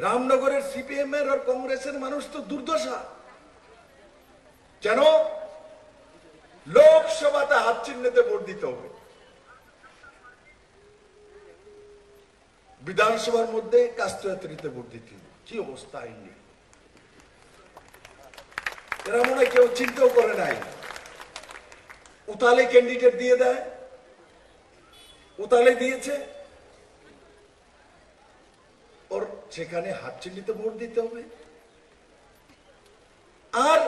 রামনগরের CPM এর আর কংগ্রেসের মানুষ তো দুর্দশা। কেন? লোকসভাতে হাত চিহ্নেতে ভোট দিতে হবে। বিধানসভার মধ্যে কাস্টয়াত্রীতে ভোট দিতে হবে। কি অবস্থা আইনি এরা মনে কেউ চিন্তাও করে নাই। উতালে ক্যান্ডিডেট দিয়ে দেয়। উতালে দিয়েছে। সেখানে হাত চিহ্নিতে ভোট দিতে হবে। আর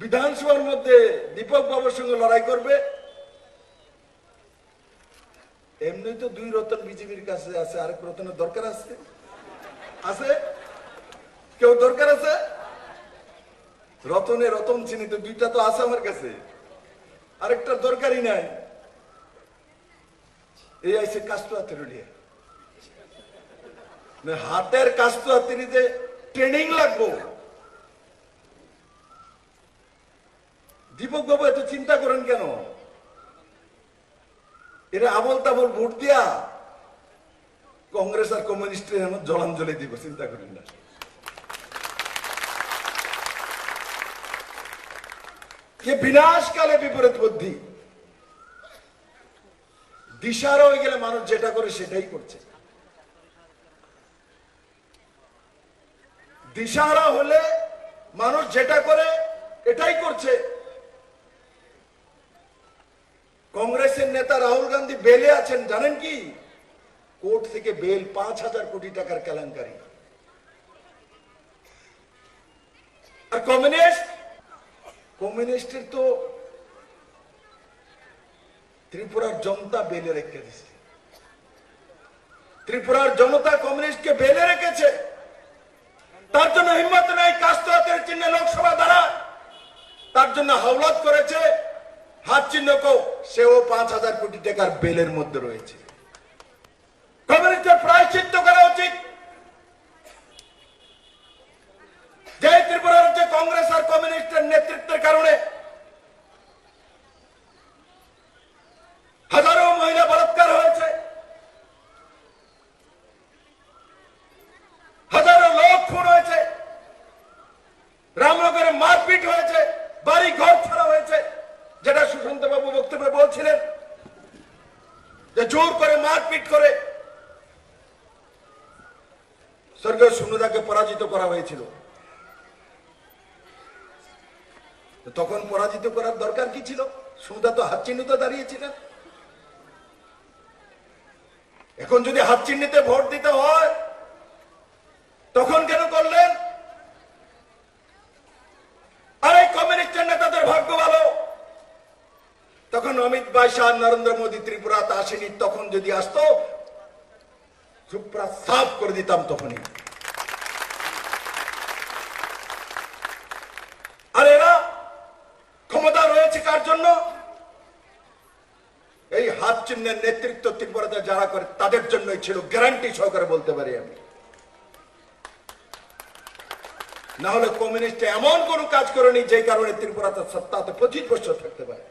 বিধানসভার মধ্যে দীপক বাবুর সঙ্গে লড়াই করবে। এমনি তো দুই রতন বিজেপির কাছে আছে, আরেক রতনের দরকার আছে। আছে? কেউ দরকার আছে? রতনে রতন চিনি তো দুইটা তো আছে আমার কাছে। আরেকটা দরকারই নাই। এই আইসে কাস্টু হাতের হাতের কাস্টু হাতিরিতে ট্রেনিং লাগবো। দীপক বাবু, এত চিন্তা করেন কেন? এরা আবল তাবল ভোট দিয়া কংগ্রেস আর কমিউনিস্টের জলাঞ্জলি দিব, চিন্তা করেন না। যে বিনাশকালে বিপরীত বুদ্ধি। দিশারা হয়ে গেলে মানুষ যেটা করে সেটাই করছে। দিশাহারা হলে মানুষ যেটা করে, এটাই করছে। কংগ্রেসের নেতা রাহুল গান্ধী বেলে আছেন, জানেন কি? কোর্ট থেকে বেল পাঁচ হাজার কোটি টাকার কেলেঙ্কারি। আর কমিউনিস্ট? কমিউনিস্টের তো ত্রিপুরার জনতা বেলে রেখে দিছে ত্রিপুরার জনতা কমিউনিস্টকে বেলে রেখেছে। তার জন্য হিম্মত নাই কাস্তের চিহ্নে লোকসভা দ্বারা। তার জন্য হাওলাত করেছে। হাত চিহ্ন কেউ সেও পাঁচ হাজার কোটি টাকার বেলের মধ্যে রয়েছে। কমিউনিস্টের প্রায়শ্চিত্ত করা উচিত। যেটা সুশান্ত বাবু বক্তব্যে বলছিলেন যে জোর করে মারপিট করে স্বর্গীয় সুনুদাকে পরাজিত করা হয়েছিল। তখন পরাজিত করার দরকার কি ছিল? সুনুদা তো হাত চিহ্নিত দাঁড়িয়েছিলেন। এখন যদি হাত চিহ্নিতে ভোট দিতে হয়, তখন কেন করলেন আর এই কমিউনিস্টের নেতাদের ভাগ্য ভালো তখন অমিত ভাই, শাহ নরেন্দ্র মোদী ত্রিপুরাতে আসেনি, তখন যদি আসতো সুপ্রা সাফ করে দিতাম তখনই। আর এরা ক্ষমতা রয়েছে কার জন্য? এই হাত চিহ্নের নেতৃত্ব ত্রিপুরাতে যারা করে, তাদের জন্যই ছিল গ্যারান্টি সহকারে বলতে পারি আমি। না হলে কমিউনিস্ট এমন কোন কাজ করেনি যে কারণে ত্রিপুরাতে সত্তাতে পঁচিশ বছর থাকতে পারে।